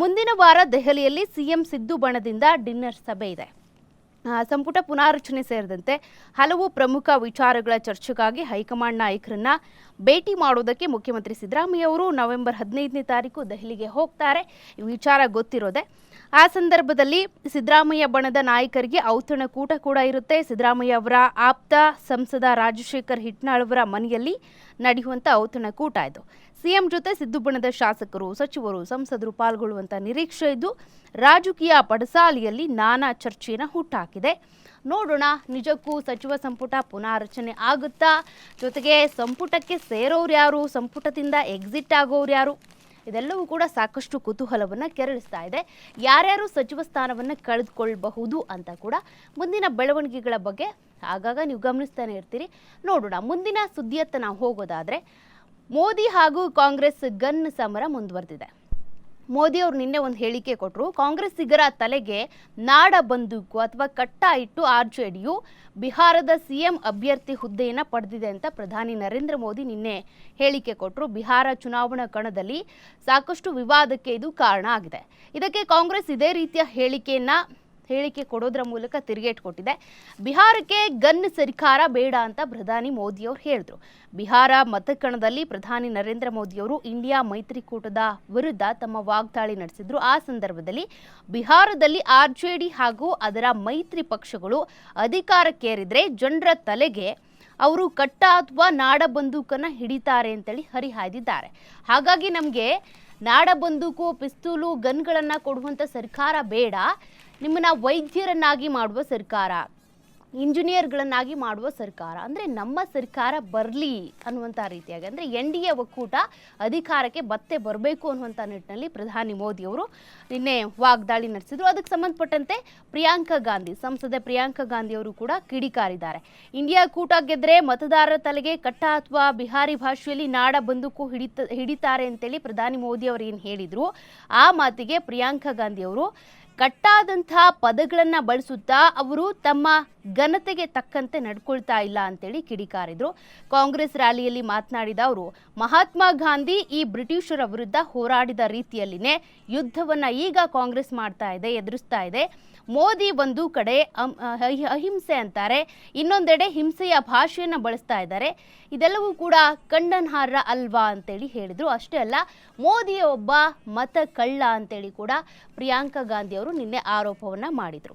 ಮುಂದಿನ ವಾರ ದೆಹಲಿಯಲ್ಲಿ ಸಿಎಂ ಸಿದ್ದು ಬಣದಿಂದ ಡಿನ್ನರ್ ಸಭೆ ಇದೆ. ಸಂಪುಟ ಪುನಾರಚನೆ ಸೇರಿದಂತೆ ಹಲವು ಪ್ರಮುಖ ವಿಚಾರಗಳ ಚರ್ಚೆಗಾಗಿ ಹೈಕಮಾಂಡ್ ನಾಯಕರನ್ನ ಭೇಟಿ ಮಾಡೋದಕ್ಕೆ ಮುಖ್ಯಮಂತ್ರಿ ಸಿದ್ದರಾಮಯ್ಯ ಅವರು ನವೆಂಬರ್ ಹದಿನೈದನೇ ತಾರೀಕು ದೆಹಲಿಗೆ ಹೋಗ್ತಾರೆ. ವಿಚಾರ ಗೊತ್ತಿರೋದೆ. ಆ ಸಂದರ್ಭದಲ್ಲಿ ಸಿದ್ದರಾಮಯ್ಯ ಬಣದ ನಾಯಕರಿಗೆ ಔತಣಕೂಟ ಕೂಡ ಇರುತ್ತೆ. ಸಿದ್ದರಾಮಯ್ಯ ಅವರ ಆಪ್ತ ಸಂಸದ ರಾಜಶೇಖರ್ ಹಿಟ್ನಾಳ್ ಅವರ ಮನೆಯಲ್ಲಿ ನಡೆಯುವಂಥ ಔತಣಕೂಟ ಇದು. ಸಿಎಂ ಜೊತೆ ಸಿದ್ದು ಬಣದ ಶಾಸಕರು, ಸಚಿವರು, ಸಂಸದರು ಪಾಲ್ಗೊಳ್ಳುವಂತ ನಿರೀಕ್ಷೆ ಇದ್ದು, ರಾಜಕೀಯ ಪಡಸಾಲಿಯಲ್ಲಿ ನಾನಾ ಚರ್ಚೆಯನ್ನು ಹುಟ್ಟಾಕಿದೆ. ನೋಡೋಣ, ನಿಜಕ್ಕೂ ಸಚಿವ ಸಂಪುಟ ಪುನಾರಚನೆ ಆಗುತ್ತಾ? ಜೊತೆಗೆ ಸಂಪುಟಕ್ಕೆ ಸೇರೋರು ಯಾರು? ಸಂಪುಟದಿಂದ ಎಕ್ಸಿಟ್ ಆಗೋರು ಯಾರು? ಇದೆಲ್ಲವೂ ಕೂಡ ಸಾಕಷ್ಟು ಕುತೂಹಲವನ್ನು ಕೆರಳಿಸ್ತಾ ಇದೆ. ಯಾರ್ಯಾರು ಸಚಿವ ಸ್ಥಾನವನ್ನು ಕಳೆದುಕೊಳ್ಳಬಹುದು ಅಂತ ಕೂಡ ಮುಂದಿನ ಬೆಳವಣಿಗೆಗಳ ಬಗ್ಗೆ ಆಗಾಗ ನೀವು ಗಮನಿಸ್ತಾನೆ ಇರ್ತೀರಿ. ನೋಡೋಣ, ಮುಂದಿನ ಸುದ್ದಿಯತ್ತ ನಾವು ಹೋಗೋದಾದ್ರೆ ಮೋದಿ ಹಾಗೂ ಕಾಂಗ್ರೆಸ್ ಗನ್ ಸಮರ ಮುಂದುವರೆದಿದೆ. ಮೋದಿ ಅವರು ನಿನ್ನೆ ಒಂದು ಹೇಳಿಕೆ ಕೊಟ್ಟರು ಕಾಂಗ್ರೆಸ್ಸಿಗರ ತಲೆಗೆ ನಾಡ ಬಂದೂಕು ಅಥವಾ ಕಟ್ಟ ಇಟ್ಟು ಆರ್ ಜೆ ಡಿಯು ಬಿಹಾರದ ಸಿಎಂ ಅಭ್ಯರ್ಥಿ ಹುದ್ದೆಯನ್ನು ಪಡೆದಿದೆ ಅಂತ ಪ್ರಧಾನಿ ನರೇಂದ್ರ ಮೋದಿ ನಿನ್ನೆ ಹೇಳಿಕೆ ಕೊಟ್ಟರು ಬಿಹಾರ ಚುನಾವಣಾ ಕಣದಲ್ಲಿ ಸಾಕಷ್ಟು ವಿವಾದಕ್ಕೆ ಇದು ಕಾರಣ ಆಗಿದೆ. ಇದಕ್ಕೆ ಕಾಂಗ್ರೆಸ್ ಇದೇ ರೀತಿಯ ಹೇಳಿಕೆಯನ್ನ ಹೇಳಿಕೆ ಕೊಡೋದ್ರ ಮೂಲಕ ತಿರುಗೇಟ್ ಕೊಟ್ಟಿದೆ. ಬಿಹಾರಕ್ಕೆ ಗನ್ ಸರ್ಕಾರ ಬೇಡ ಅಂತ ಪ್ರಧಾನಿ ಮೋದಿಯವರು ಹೇಳಿದ್ರು. ಬಿಹಾರ ಮತಕಣದಲ್ಲಿ ಪ್ರಧಾನಿ ನರೇಂದ್ರ ಮೋದಿಯವರು ಇಂಡಿಯಾ ಮೈತ್ರಿಕೂಟದ ವಿರುದ್ಧ ತಮ್ಮ ವಾಗ್ದಾಳಿ ನಡೆಸಿದ್ರು. ಆ ಸಂದರ್ಭದಲ್ಲಿ ಬಿಹಾರದಲ್ಲಿ ಆರ್ ಜೆ ಡಿ ಹಾಗೂ ಅದರ ಮೈತ್ರಿ ಪಕ್ಷಗಳು ಅಧಿಕಾರಕ್ಕೇರಿದ್ರೆ ಜನರ ತಲೆಗೆ ಅವರು ಕಟ್ಟ ಅಥವಾ ನಾಡ ಬಂದೂಕನ್ನ ಹಿಡಿತಾರೆ ಅಂತೇಳಿ ಹರಿಹಾಯ್ದಿದ್ದಾರೆ. ಹಾಗಾಗಿ ನಮಗೆ ನಾಡ ಬಂದೂಕು ಪಿಸ್ತೂಲು, ಗನ್ಗಳನ್ನು ಕೊಡುವಂಥ ಸರ್ಕಾರ ಬೇಡ. ನಿಮ್ಮನ್ನ ವೈದ್ಯರನ್ನಾಗಿ ಮಾಡುವ ಸರ್ಕಾರ. ಇಂಜಿನಿಯರ್ಗಳನ್ನಾಗಿ ಮಾಡುವ ಸರ್ಕಾರ. ಅಂದರೆ ನಮ್ಮ ಸರ್ಕಾರ ಬರಲಿ ಅನ್ನುವಂಥ ರೀತಿಯಾಗಿ. ಅಂದರೆ ಎನ್ ಡಿ ಎ ಒಕ್ಕೂಟ ಅಧಿಕಾರಕ್ಕೆ ಮತ್ತೆ ಬರಬೇಕು ಅನ್ನುವಂಥ ನಿಟ್ಟಿನಲ್ಲಿ ಪ್ರಧಾನಿ ಮೋದಿ ಅವರು ನಿನ್ನೆ ವಾಗ್ದಾಳಿ ನಡೆಸಿದ್ರು. ಅದಕ್ಕೆ ಸಂಬಂಧಪಟ್ಟಂತೆ ಪ್ರಿಯಾಂಕಾ ಗಾಂಧಿ, ಸಂಸದೆ ಪ್ರಿಯಾಂಕಾ ಗಾಂಧಿ ಅವರು ಕೂಡ ಕಿಡಿಕಾರಿದ್ದಾರೆ. ಇಂಡಿಯಾ ಕೂಟ ಗೆದ್ದರೆ ಮತದಾರರ ತಲೆಗೆ ಕಟ್ಟ ಅಥವಾ ಬಿಹಾರಿ ಭಾಷೆಯಲ್ಲಿ ನಾಡ ಬಂದೂಕು ಹಿಡಿತ ಹಿಡಿತಾರೆ ಅಂತೇಳಿ ಪ್ರಧಾನಿ ಮೋದಿ ಅವರು ಏನು ಹೇಳಿದರು. ಆ ಮಾತಿಗೆ ಪ್ರಿಯಾಂಕಾ ಗಾಂಧಿ ಅವರು ಕಟ್ಟಾದಂತಹ ಪದಗಳನ್ನು ಬಳಸುತ್ತಾ ಅವರು ತಮ್ಮ ಘನತೆಗೆ ತಕ್ಕಂತೆ ನಡ್ಕೊಳ್ತಾ ಇಲ್ಲ ಅಂತೇಳಿ ಕಿಡಿಕಾರಿದ್ರು. ಕಾಂಗ್ರೆಸ್ ರ್ಯಾಲಿಯಲ್ಲಿ ಮಾತನಾಡಿದ ಅವರು, ಮಹಾತ್ಮ ಗಾಂಧಿ ಈ ಬ್ರಿಟಿಷರ ವಿರುದ್ಧ ಹೋರಾಡಿದ ರೀತಿಯಲ್ಲಿನೇ ಯುದ್ಧವನ್ನ ಈಗ ಕಾಂಗ್ರೆಸ್ ಮಾಡ್ತಾ ಇದೆ, ಎದುರಿಸ್ತಾ ಇದೆ. ಮೋದಿ ಒಂದು ಕಡೆ ಅಹಿಂಸೆ ಅಂತಾರೆ, ಇನ್ನೊಂದೆಡೆ ಹಿಂಸೆಯ ಭಾಷೆಯನ್ನು ಬಳಸ್ತಾ ಇದ್ದಾರೆ. ಇದೆಲ್ಲವೂ ಕೂಡ ಖಂಡನಾರ್ಹ ಅಲ್ವಾ ಅಂತೇಳಿ ಹೇಳಿದ್ರು. ಅಷ್ಟೇ ಅಲ್ಲ ಮೋದಿ ಒಬ್ಬ ಮತ ಕಳ್ಳ ಅಂತೇಳಿ ಕೂಡ ಪ್ರಿಯಾಂಕಾ ಗಾಂಧಿ ಅವರು ನಿನ್ನೆ ಆರೋಪವನ್ನ ಮಾಡಿದ್ರು.